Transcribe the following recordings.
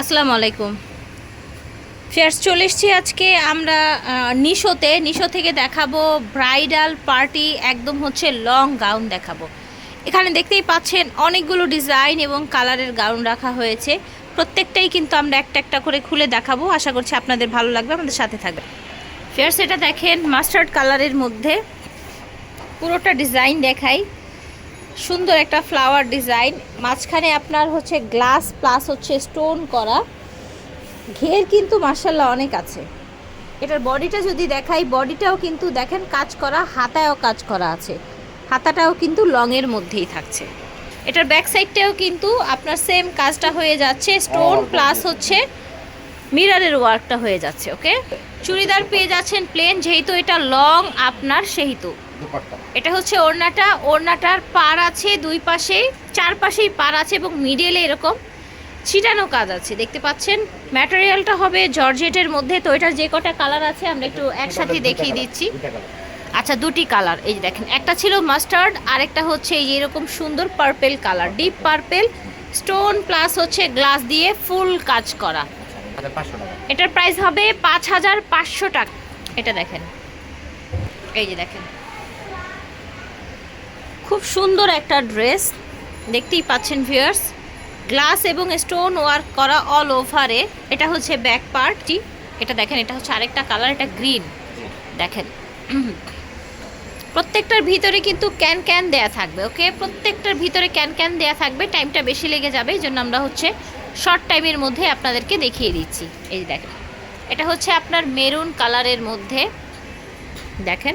আসসালামু আলাইকুম। ফেয়ার্স, চলে এসছি আজকে আমরা নিশোতে। নিশো থেকে দেখাবো ব্রাইডাল পার্টি, একদম হচ্ছে লং গাউন দেখাবো। এখানে দেখতেই পাচ্ছেন অনেকগুলো ডিজাইন এবং কালারের গাউন রাখা হয়েছে। প্রত্যেকটাই কিন্তু আমরা একটা একটা করে খুলে দেখাবো। আশা করছি আপনাদের ভালো লাগবে, আমাদের সাথে থাকবে ফেয়ার্স, এটা দেখেন মাস্টার্ড কালারের মধ্যে পুরোটা ডিজাইন দেখাই। সুন্দর একটা ফ্লাওয়ার ডিজাইন মাঝখানে আপনার হচ্ছে গ্লাস প্লাস হচ্ছে স্টোন করা। ঘের কিন্তু মার্শাল্লাহ অনেক আছে। এটার বডিটা যদি দেখাই বডিটাও কিন্তু দেখেন কাজ করা হাতায়ও কাজ করা আছে। হাতাটাও কিন্তু লংয়ের মধ্যেই থাকছে। এটার ব্যাক সাইডটাও কিন্তু আপনার সেম কাজটা হয়ে যাচ্ছে স্টোন প্লাস হচ্ছে মিরারের ওয়ার্কটা হয়ে যাচ্ছে ওকে চুড়িদার পেয়ে যাচ্ছেন প্লেন যেহেতু এটা লং আপনার সেহেতু। এটা হচ্ছে ওড়নাটা। ওড়নাটার পার আছে দুই পাশেই চার পাশেই পার আছে এবং মিডলে এরকম ছিটানো কাজ আছে। দেখতে পাচ্ছেন? ম্যাটেরিয়ালটা হবে জর্জেটের মধ্যে। তো এটার যে কটা কালার আছে আমরা একটু একসাথে দেখিয়ে দিচ্ছি। আচ্ছা দুটি কালার। এই যে দেখেন একটা ছিল মাস্টার্ড আর একটা হচ্ছে এই এরকম সুন্দর purple colour deep purple. Stone plus হচ্ছে গ্লাস দিয়ে ফুল কাজ করা। টাকা। এটার প্রাইস হবে পাঁচ হাজার পাঁচশো টাকা। এটা দেখেন। এই যে দেখেন। খুব সুন্দর একটা ড্রেস। দেখতেই পাচ্ছেন ভিউয়ার্স গ্লাস এবং স্টোন ওয়ার্ক করা অল ওভারে এটা হচ্ছে ব্যাক পার্টটি এটা দেখেন, এটা হচ্ছে আরেকটা কালার এটা গ্রিন দেখেন। প্রত্যেকটার ভিতরে কিন্তু ক্যান ক্যান দেয়া থাকবে ওকে প্রত্যেকটার ভিতরে ক্যান ক্যান দেয়া থাকবে টাইমটা বেশি লেগে যাবে, এই জন্য আমরা হচ্ছে শর্ট টাইমের মধ্যে আপনাদেরকে দেখিয়ে দিচ্ছি। এই দেখেন, এটা হচ্ছে আপনার মেরুন কালারের মধ্যে। দেখেন,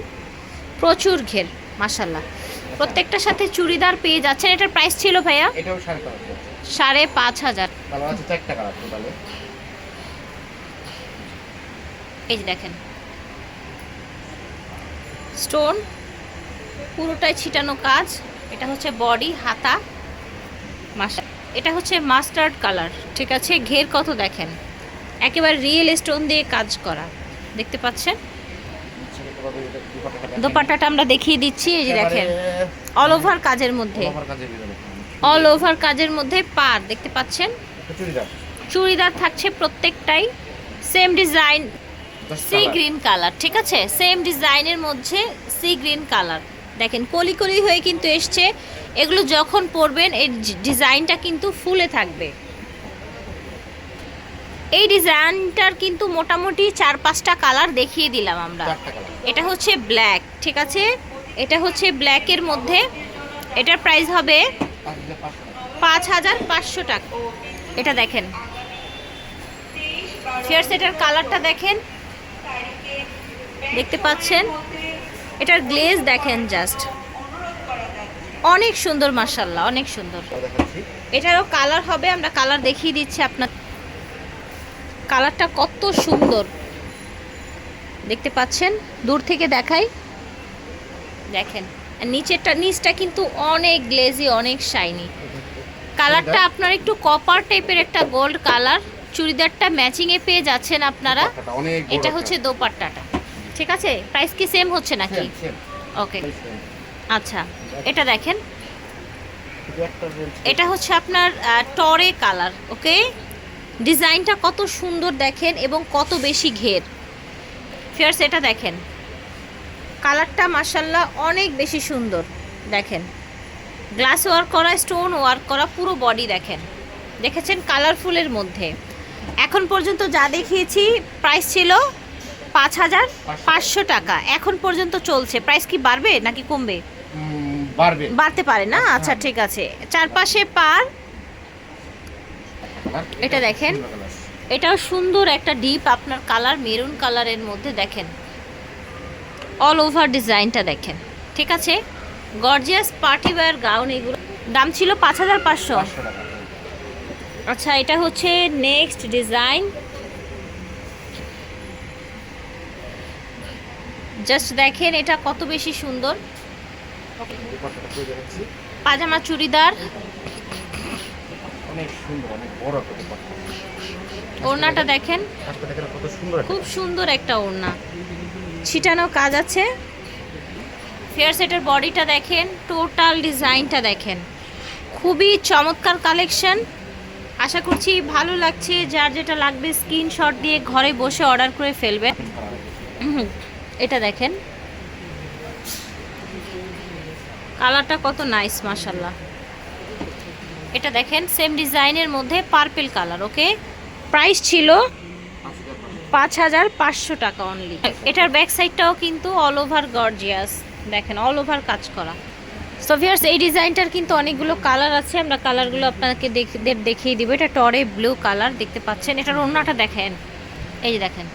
প্রচুর ঘের মাসাল্লাহ প্রত্যেকটার সাথে চুড়িদার পেয়ে যাচ্ছেন। এটার প্রাইস ছিল ভাইয়া? এটাও সাড়ে পাঁচ হাজার। এই যে দেখেন। স্টোন পুরোটাই ছিটানো কাজ। এটা হচ্ছে বডি হাতা মাস্টার এটা হচ্ছে মাস্টার্ড কালার ঠিক আছে ঘের কত দেখেন? একেবারে রিয়েল স্টোন দিয়ে কাজ করা। দেখতে পাচ্ছেন? দোপাট্টাটা আমরা দেখিয়ে দিচ্ছি এই যে দেখেন অল ওভার কাজের মধ্যে। অল ওভার কাজের মধ্যে পার দেখতে পাচ্ছেন? চুড়িদার। থাকছে প্রত্যেকটাই same design sea green colour ঠিক আছে? সেম ডিজাইনের মধ্যে সি গ্রিন কালার দেখেন কলি কলি হয়ে কিন্তু এসছে। এগুলো যখন পরবেন এই ডিজাইনটা কিন্তু ফুলে থাকবে। এই ডিজাইনটার কিন্তু মোটামুটি চার পাঁচটা কালার দেখিয়ে দিলাম আমরা। এটা হচ্ছে ব্ল্যাক ঠিক আছে? এটা হচ্ছে ব্ল্যাকের মধ্যে। এটার প্রাইস হবে পাঁচ হাজার পাঁচশো টাকা। এটা দেখেন। ফেয়ার সেটার কালারটা দেখেন। দেখতে পাচ্ছেন? এটার গ্লেজ দেখেন জাস্ট। অনেক সুন্দর মার্শাল্লাহ অনেক সুন্দর। এটারও কালার হবে আমরা কালার দেখিয়ে দিচ্ছি আপনার কালারটা কত সুন্দর। দেখতে পাচ্ছেন? দূর থেকে দেখাই। দেখেন আর নিচেরটা নিচটা কিন্তু অনেক গ্লেজি অনেক শাইনি কালারটা আপনার একটু কপার টাইপের একটা গোল্ড কালার চুড়িদারটা ম্যাচিংয়ে পেয়ে যাচ্ছেন আপনারা। এটা হচ্ছে দোপাট্টাটা। ঠিক আছে? প্রাইস কি সেম হচ্ছে নাকি? ওকে আচ্ছা এটা দেখেন। এটা হচ্ছে আপনার টরে কালার ওকে ডিজাইনটা কত সুন্দর দেখেন এবং কত বেশি ঘের। ফিয়ার্স এটা দেখেন। কালারটা মার্শাল্লাহ অনেক বেশি সুন্দর দেখেন। গ্লাস ওয়ার্ক করা স্টোন ওয়ার্ক করা পুরো বডি দেখেন। দেখেছেন কালারফুলের মধ্যে। এখন পর্যন্ত যা দেখিয়েছি প্রাইস ছিল পাঁচ হাজার পাঁচশো টাকা। এখন পর্যন্ত চলছে। প্রাইস কি বাড়বে নাকি কমবে? বাড়বে। বাড়তে পারে না? আচ্ছা ঠিক আছে। চারপাশে পার। এটা দেখেন। এটাও সুন্দর একটা ডিপ আপনার কালার মেরুন কালারের মধ্যে দেখেন। অল ওভার ডিজাইনটা দেখেন। ঠিক আছে? গর্জিয়াস পার্টি ওয়্যার গাউন এগুলো। দাম ছিল পাঁচ হাজার পাঁচশো। আচ্ছা এটা হচ্ছে নেক্সট ডিজাইন জাস্ট দেখেন এটা কত বেশি সুন্দর। পাজামা চুড়িদার। অনেক সুন্দর অনেক বড় একটা ওড়নাটা দেখেন। কত সুন্দর খুব সুন্দর একটা ওড়না। ছিটানো কাজ আছে। ফেয়ার সেটের বডিটা দেখেন টোটাল ডিজাইনটা দেখেন। খুবই চমৎকার কালেকশন আশা করছি ভালো লাগছে। যার যেটা লাগবে স্ক্রিনশট দিয়ে ঘরে বসে অর্ডার করে ফেলবেন এটা দেখেন। কালারটা কত নাইস মাশাল্লাহ এটা দেখেন সেম ডিজাইনের মধ্যে পার্পেল কালার ওকে প্রাইস ছিল পাঁচ হাজার পাঁচশো টাকা অনলি এটার ব্যাক সাইডটাও কিন্তু অল ওভার গর্জিয়াস দেখেন অল ওভার কাজ করা। সো ভিয়ার্স এই ডিজাইনটার কিন্তু অনেকগুলো কালার আছে, আমরা কালারগুলো আপনাকে দেখ- দেখিয়ে দিব। এটা টরে ব্লু কালার দেখতে পাচ্ছেন। এটার ওড়নাটা দেখেন, এই যে দেখেন।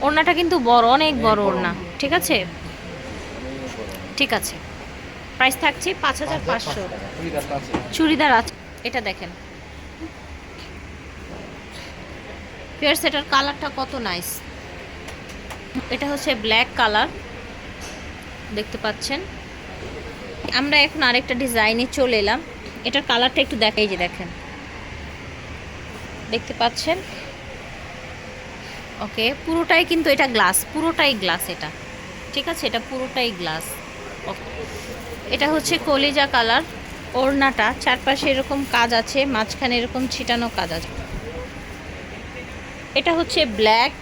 ওড়নাটা কিন্তু বড়, অনেক বড় ওড়না, ঠিক আছে? ঠিক আছে। প্রাইস থাকছে পাঁচ হাজার পাঁচশো। চুড়িদার আছে। এটা দেখেন। ফিয়ার্স এটার কালারটা কত নাইস এটা হচ্ছে ব্ল্যাক কালার দেখতে পাচ্ছেন। আমরা এখন আরেকটা ডিজাইনে চলে এলাম। এটার কালারটা একটু দেখাই যে দেখেন। দেখতে পাচ্ছেন? ওকে পুরোটাই কিন্তু এটা গ্লাস পুরোটাই গ্লাস এটা। ঠিক আছে? এটা পুরোটাই গ্লাস ওকে এটা হচ্ছে কলিজা কালার। ওড়নাটা, চারপাশে এরকম কাজ আছে, মাঝখানে এরকম ছিটানো কাজ আছে। এটা হচ্ছে ব্ল্যাক।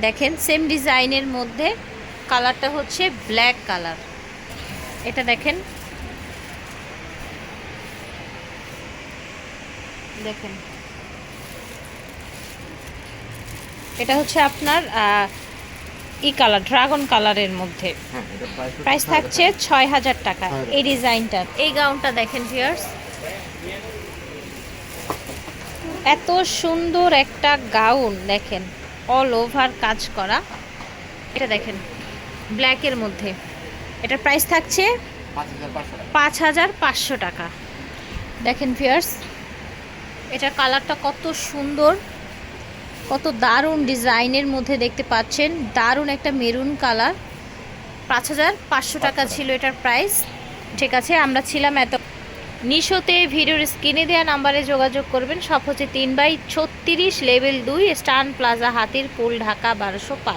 দেখেন, সেম ডিজাইনের মধ্যে কালারটা হচ্ছে ব্ল্যাক কালার। এটা দেখেন। দেখেন। এটা হচ্ছে আপনার ই কালার ড্রাগন কালারের মধ্যে। হ্যাঁ প্রাইস প্রাইস থাকছে ছয় হাজার টাকা এই ডিজাইনটার এই গাউনটা দেখেন ভিয়ার্স এত সুন্দর একটা গাউন দেখেন অল ওভার কাজ করা। এটা দেখেন ব্ল্যাকের মধ্যে। এটার প্রাইস থাকছে পাঁচ হাজার পাঁচশো টাকা। পাঁচ হাজার পাঁচশো টাকা দেখেন ভিয়ার্স এটার কালারটা কত সুন্দর। কত দারুণ ডিজাইনের মধ্যে দেখতে পাচ্ছেন। দারুণ একটা মেরুন কালার। পাঁচ হাজার পাঁচশো টাকা ছিল এটার প্রাইস। ঠিক আছে আমরা ছিলাম এত নিশোতে ভিডিওর স্ক্রিনে দেওয়া নাম্বারে যোগাযোগ করবেন। সব হচ্ছে তিন বাই ছত্রিশ লেভেল দুই স্টান প্লাজা হাতির পুল ঢাকা বারোশো পাঁচ।